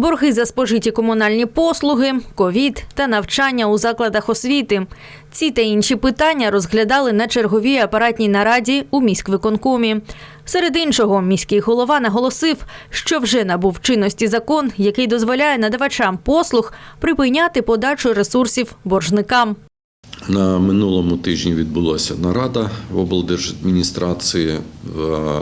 Борги за спожиті комунальні послуги, ковід та навчання у закладах освіти. Ці та інші питання розглядали на черговій апаратній нараді у міськвиконкомі. Серед іншого, міський голова наголосив, що вже набув чинності закон, який дозволяє надавачам послуг припиняти подачу ресурсів боржникам. На минулому тижні відбулася нарада в облдержадміністрації. Е,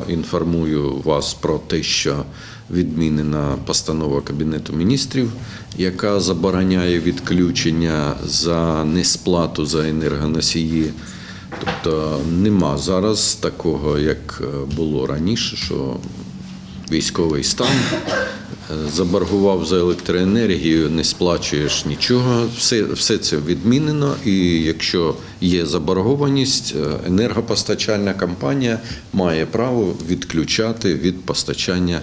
Інформую вас про те, що відмінена постанова Кабінету міністрів, яка забороняє відключення за несплату за енергоносії. Тобто нема зараз такого, як е, було раніше, що військовий стан е, заборгував за електроенергію, не сплачуєш нічого. Все, все це відмінено. І якщо є заборгованість, е, енергопостачальна компанія має право відключати від постачання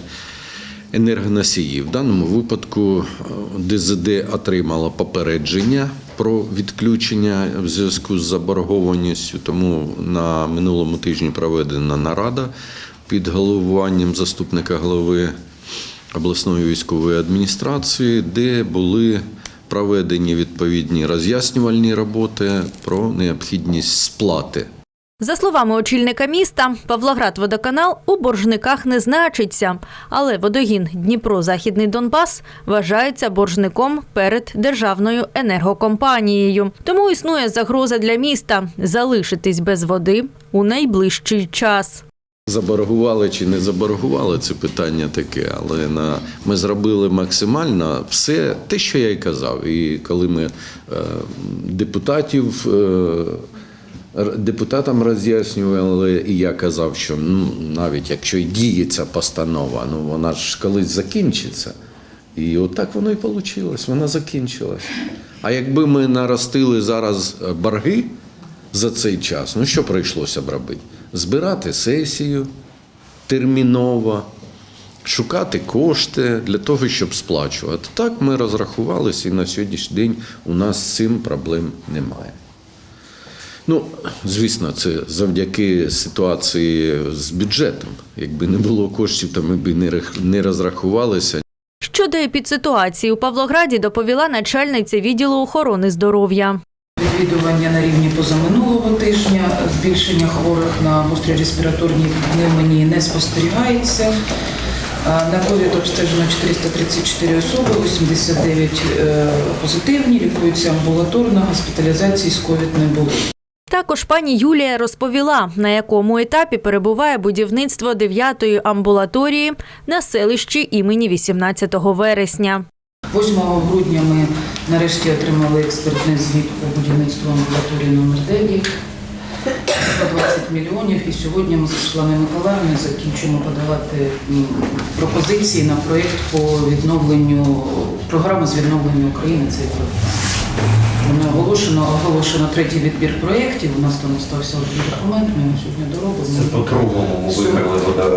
енергоносії. В даному випадку е, ДЗД отримала попередження про відключення в зв'язку з заборгованістю. Тому на минулому тижні проведена нарада під головуванням заступника голови обласної військової адміністрації, де були проведені відповідні роз'яснювальні роботи про необхідність сплати За словами очільника міста, Павлоград-водоканал у боржниках не значиться, але водогін Дніпро-Західний Донбас вважається боржником перед державною енергокомпанією. Тому існує загроза для міста залишитись без води у найближчий час. Заборгували чи не заборгували, це питання таке, але на, ми зробили максимально все те, що я й казав. І коли ми е, депутатів. Е, Депутатам роз'яснювали, і я казав, що ну, навіть якщо й діє ця постанова, ну вона ж колись закінчиться. І отак воно і вийшло, вона закінчилась. А якби ми наростили зараз е, борги за цей час, ну що прийшлося б робити? Збирати сесію терміново, шукати кошти для того, щоб сплачувати. Так ми розрахувалися, і на сьогоднішній день у нас з цим проблем немає. Ну, звісно, це завдяки ситуації з бюджетом. Якби не було коштів, то ми б не рех- не розрахувалися. Щодо епідситуації у Павлограді доповіла начальниця відділу охорони здоров'я. Відвідування на рівні позаминулого тижня, збільшення хворих на гострі респіраторні пневмонії не спостерігається. На ковід обстежено 434 особи, 89 е, позитивні, лікуються амбулаторно, госпіталізації з ковід не було. Також пані Юлія розповіла, на якому етапі перебуває будівництво 9-ї амбулаторії на селищі імені 18 вересня. 8 грудня ми нарешті отримали експертний звіт по будівництву амбулаторії номер 9 по 20 мільйонів. І сьогодні ми з Світланою Миколаївною закінчуємо подавати пропозиції на проєкт по відновленню програми з відновлення України. Воно оголошено, оголошено третій відбір проєктів. У нас там залишився один документ, ми його сьогодні доробимо. Це по-другому виграли вода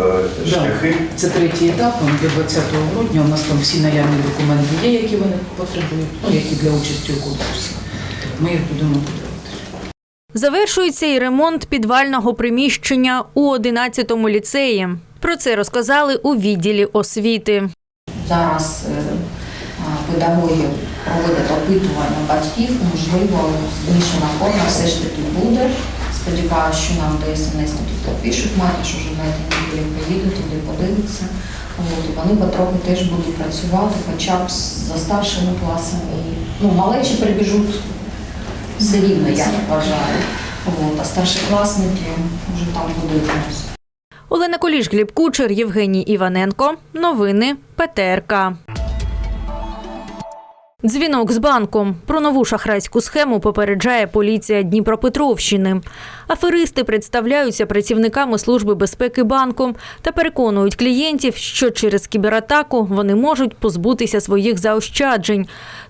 Да. шляхи. Це третій етап, він до 20 грудня. У нас там всі наявні документи є, які вони потребують, ну, які для участі у конкурсі. Ми їх будемо подавати. Завершується і ремонт підвального приміщення у 11-му ліцеї. Про це розказали у відділі освіти. Зараз е, педагоги опитування батьків, можливо, змішана форма все ж таки буде. Сподіваюся, що нам до СНС тут пишуть матір, що вже на цій неділі поїдуть, туди подивиться. Вони потроху теж будуть працювати, хоча б за старшими класами. Ну, малечі прибіжуть все рівно, я вважаю. От, а старшокласники вже там будуть. Олена Коліш, Гліб Кучер, Євгеній Іваненко. Новини ПТРК. Дзвінок з банком. Про нову шахрайську схему попереджає поліція Дніпропетровщини. Аферисти представляються працівниками Служби безпеки банку та переконують клієнтів, що через кібератаку вони можуть позбутися своїх заощаджень.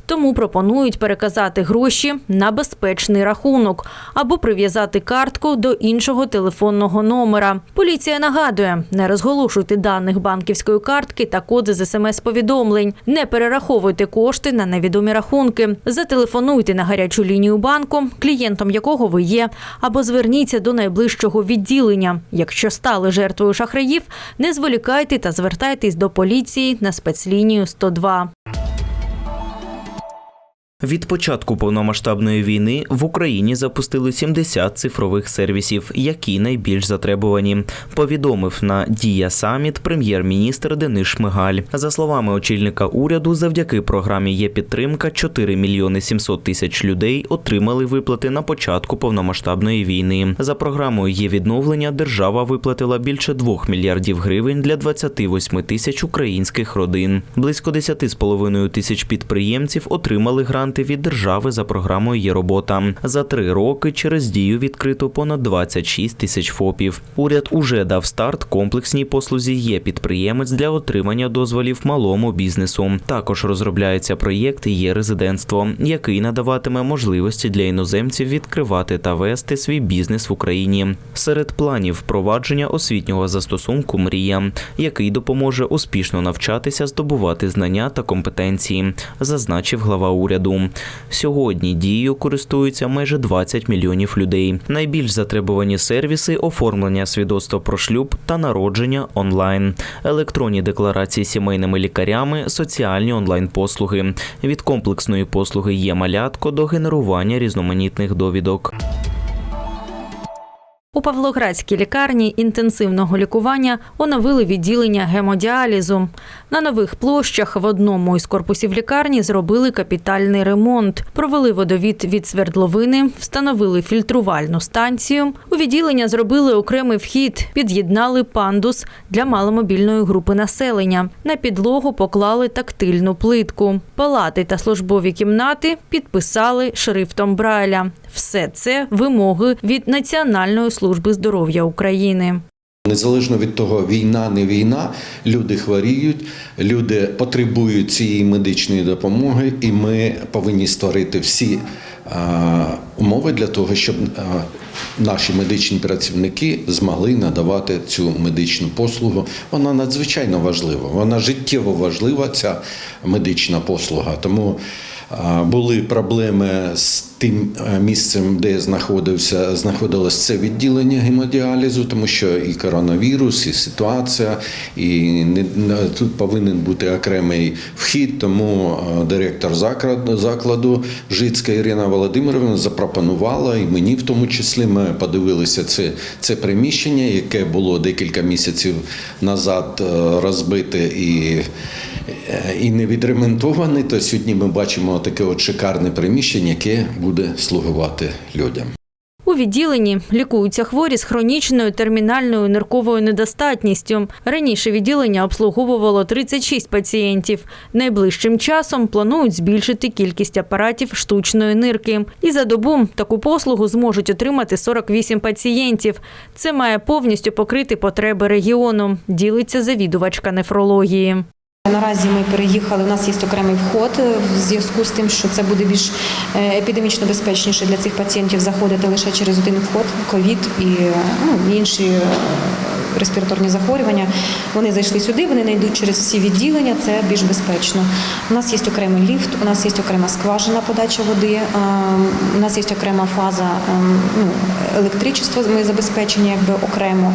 Тому пропонують переказати гроші на безпечний рахунок або прив'язати картку до іншого телефонного номера. Поліція нагадує, не розголошуйте даних банківської картки та коди з смс-повідомлень, не перераховуйте кошти на невідомі рахунки. Зателефонуйте на гарячу лінію банку, клієнтом якого ви є, або зверніться до найближчого відділення. Якщо стали жертвою шахраїв, не зволікайте та звертайтесь до поліції на спецлінію 102. Від початку повномасштабної війни в Україні запустили 70 цифрових сервісів, які найбільш затребувані. Повідомив на Дія Саміт прем'єр-міністр Денис Шмигаль. За словами очільника уряду, завдяки програмі є підтримка 4 мільйони 700 тисяч людей отримали виплати на початку повномасштабної війни. За програмою є відновлення. Держава виплатила більше 2 мільярдів гривень для 28 тисяч українських родин. Близько 10,5 тисяч підприємців отримали гранти від держави за програмою «Є робота». За три роки через дію відкрито понад 26 тисяч ФОПів. Уряд уже дав старт комплексній послузі «Є підприємець» для отримання дозволів малому бізнесу. Також розробляється проєкт «Є резидентство», який надаватиме можливості для іноземців відкривати та вести свій бізнес в Україні. Серед планів впровадження освітнього застосунку Мрія, який допоможе успішно навчатися, здобувати знання та компетенції, зазначив глава уряду. Сьогодні дією користуються майже 20 мільйонів людей. Найбільш затребувані сервіси оформлення свідоцтва про шлюб та народження онлайн, електронні декларації сімейними лікарями, соціальні онлайн-послуги. Від комплексної послуги є малятко до генерування різноманітних довідок. У Павлоградській лікарні інтенсивного лікування оновили відділення гемодіалізу. На нових площах в одному із корпусів лікарні зробили капітальний ремонт, провели водовід від свердловини, встановили фільтрувальну станцію. У відділення зробили окремий вхід, під'єднали пандус для маломобільної групи населення. На підлогу поклали тактильну плитку. Палати та службові кімнати підписали шрифтом Брайля. Все це вимоги від Національної служби здоров'я України. Незалежно від того, війна не війна, люди хворіють, люди потребують цієї медичної допомоги, і ми повинні створити всі е, умови для того, щоб е, наші медичні працівники змогли надавати цю медичну послугу. Вона надзвичайно важлива, вона життєво важлива, ця медична послуга. Тому е, були проблеми з тим е, місцем, де знаходився знаходилось це відділення гемодіалізу, тому що і коронавірус, і ситуація, і не, тут повинен бути окремий вхід. Тому е, директор закладу, Жицька Ірина Володимировна запропонувала, і мені в тому числі ми подивилися це, це приміщення, яке було декілька місяців назад е, розбите і і не відремонтоване, то сьогодні ми бачимо таке от шикарне приміщення, яке буде слугувати людям. У відділенні лікуються хворі з хронічною термінальною нирковою недостатністю. Раніше відділення обслуговувало 36 пацієнтів. Найближчим часом планують збільшити кількість апаратів штучної нирки. І за добу таку послугу зможуть отримати 48 пацієнтів. Це має повністю покрити потреби регіону. Ділиться завідувачка нефрології. Наразі ми переїхали. У нас є окремий вход е, в зв'язку з тим, що це буде більш е, епідемічно безпечніше для цих пацієнтів заходити лише через один вход, ковід і е, ну, інші респіраторні захворювання. Вони зайшли сюди, вони не йдуть через всі відділення. Це більш безпечно. У нас є окремий ліфт, у нас є окрема скважина подача води. У нас є окрема фаза ну, електричества. Ми забезпечені якби окремо.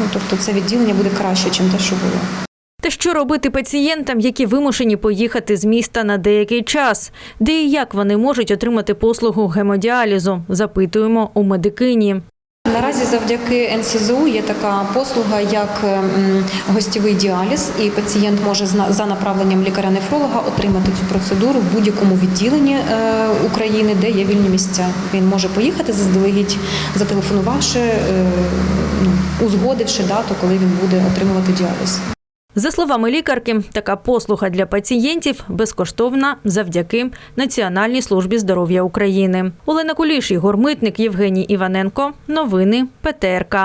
Ну, тобто це відділення буде краще, ніж те, що було. Та що робити пацієнтам, які вимушені поїхати з міста на деякий час? Де і як вони можуть отримати послугу гемодіалізу? Запитуємо у медикині. Наразі завдяки НСЗУ є така послуга, як м, гостєвий діаліз, і пацієнт може за направленням лікаря-нефролога отримати цю процедуру в будь-якому відділенні е, України, де є вільні місця. Він може поїхати заздалегідь, зателефонувавши, е, ну, узгодивши дату, коли він буде отримувати діаліз. За словами лікарки, така послуга для пацієнтів безкоштовна завдяки Національній службі здоров'я України. Олена Куліш, Ігор Митник, Євгеній Іваненко. Новини ПТРК.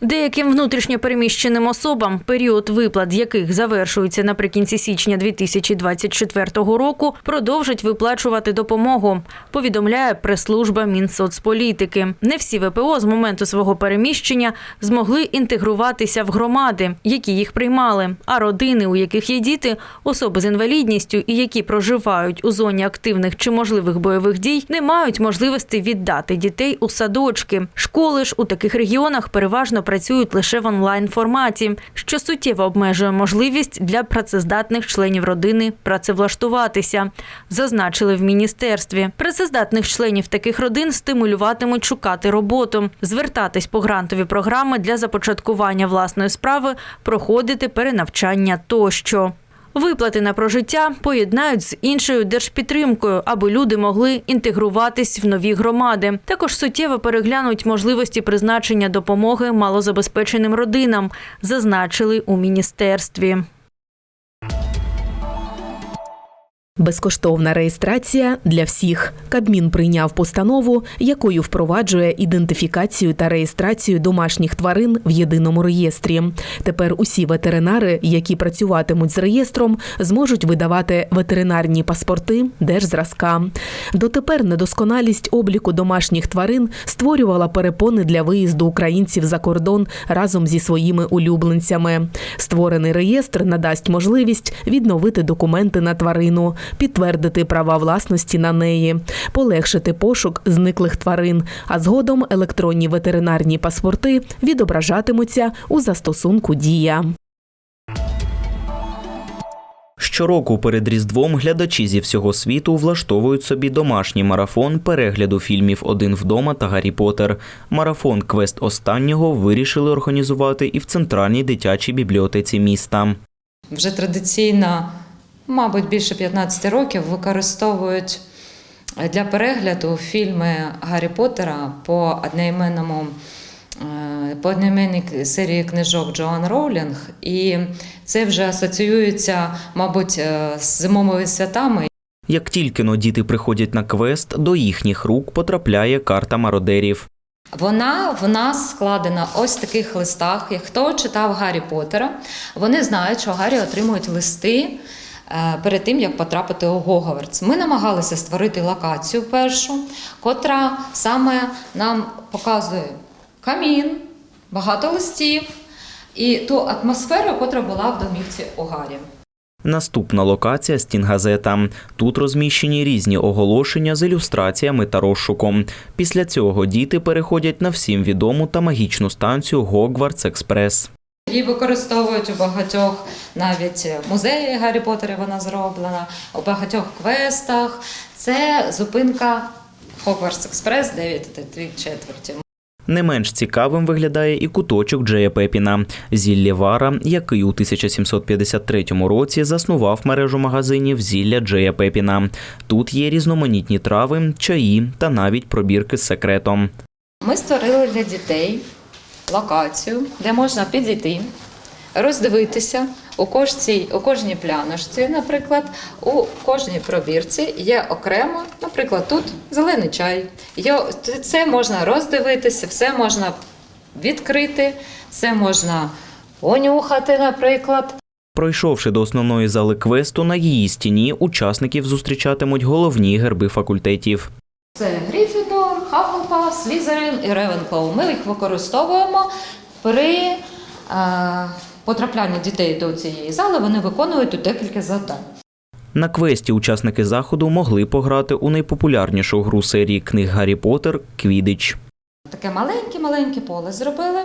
Деяким внутрішньопереміщеним особам, період виплат яких завершується наприкінці січня 2024 року, продовжать виплачувати допомогу, повідомляє прес-служба Мінсоцполітики. Не всі ВПО з моменту свого переміщення змогли інтегруватися в громади, які їх приймали. А родини, у яких є діти, особи з інвалідністю і які проживають у зоні активних чи можливих бойових дій, не мають можливості віддати дітей у садочки. Школи ж у таких регіонах переважно працюють лише в онлайн форматі, що суттєво обмежує можливість для працездатних членів родини працевлаштуватися, зазначили в міністерстві. Працездатних членів таких родин стимулюватимуть шукати роботу, звертатись по грантові програми для започаткування власної справи, проходити перенавчання тощо. Виплати на прожиття поєднають з іншою держпідтримкою, аби люди могли інтегруватись в нові громади. Також суттєво переглянуть можливості призначення допомоги малозабезпеченим родинам, зазначили у міністерстві. Безкоштовна реєстрація для всіх. Кабмін прийняв постанову, якою впроваджує ідентифікацію та реєстрацію домашніх тварин в єдиному реєстрі. Тепер усі ветеринари, які працюватимуть з реєстром, зможуть видавати ветеринарні паспорти держзразка. Дотепер недосконалість обліку домашніх тварин створювала перепони для виїзду українців за кордон разом зі своїми улюбленцями. Створений реєстр надасть можливість відновити документи на тварину, підтвердити права власності на неї, полегшити пошук зниклих тварин, а згодом електронні ветеринарні паспорти відображатимуться у застосунку Дія. Щороку перед Різдвом глядачі зі всього світу влаштовують собі домашній марафон перегляду фільмів Один вдома та Гаррі Поттер». Марафон квест останнього вирішили організувати і в центральній дитячій бібліотеці міста. вже традиційно, мабуть, більше 15 років використовують для перегляду фільми Гаррі Поттера по одноіменному. е, По одноіменній серії книжок Джоан Роулінг, і це вже асоціюється, мабуть, е, з зимовими святами. Як тільки но діти приходять на квест, до їхніх рук потрапляє карта мародерів. Вона в нас складена ось в таких листах. Як хто читав Гаррі Поттера, вони знають, що Гаррі отримують листи е, перед тим, як потрапити у Гогвартс. Ми намагалися створити локацію першу, котра саме нам показує камін, багато листів і ту атмосферу, котра була в домівці у Гаррі. Наступна локація стінгазета. Тут розміщені різні оголошення з ілюстраціями та розшуком. Після цього діти переходять на всім відому та магічну станцію Гогвартс Експрес. Її використовують у багатьох навіть музеї Гаррі Поттера вона зроблена, у багатьох квестах. Це зупинка Хогвартс Експрес 9 та 3 четверті. Не менш цікавим виглядає і куточок Джея Пепіна Зіллі Вара, який у 1753 році заснував мережу магазинів Зілля Джея Пепіна. Тут є різноманітні трави, чаї та навіть пробірки з секретом. Ми створили для дітей локацію, де можна підійти, роздивитися у кожній, у кожній пляночці, наприклад, у кожній пробірці є окремо, наприклад, тут зелений чай. Це можна роздивитися, все можна відкрити, все можна понюхати, наприклад. Пройшовши до основної зали квесту, на її стіні учасників зустрічатимуть головні герби факультетів. Це Гріфіндор, Хафлпаф, Слізерин і Ревенклоу. Ми їх використовуємо при е, потраплянні дітей до цієї зали. Вони виконують тут декілька завдань. На квесті учасники заходу могли пограти у найпопулярнішу гру серії книг Гаррі Поттер Квідич. Таке маленьке-маленьке поле зробили.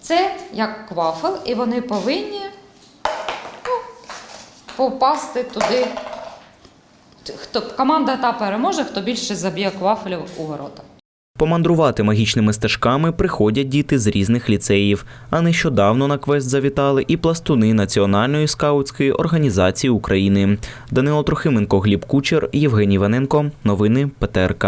Це як квафел, і вони повинні ну, попасти туди. Хто команда та переможе, хто більше заб'є квафелів у ворота. Помандрувати магічними стежками приходять діти з різних ліцеїв. А нещодавно на квест завітали і пластуни Національної скаутської організації України. Данило Трохименко, Гліб Кучер, Євгеній Ваненко. Новини ПТРК.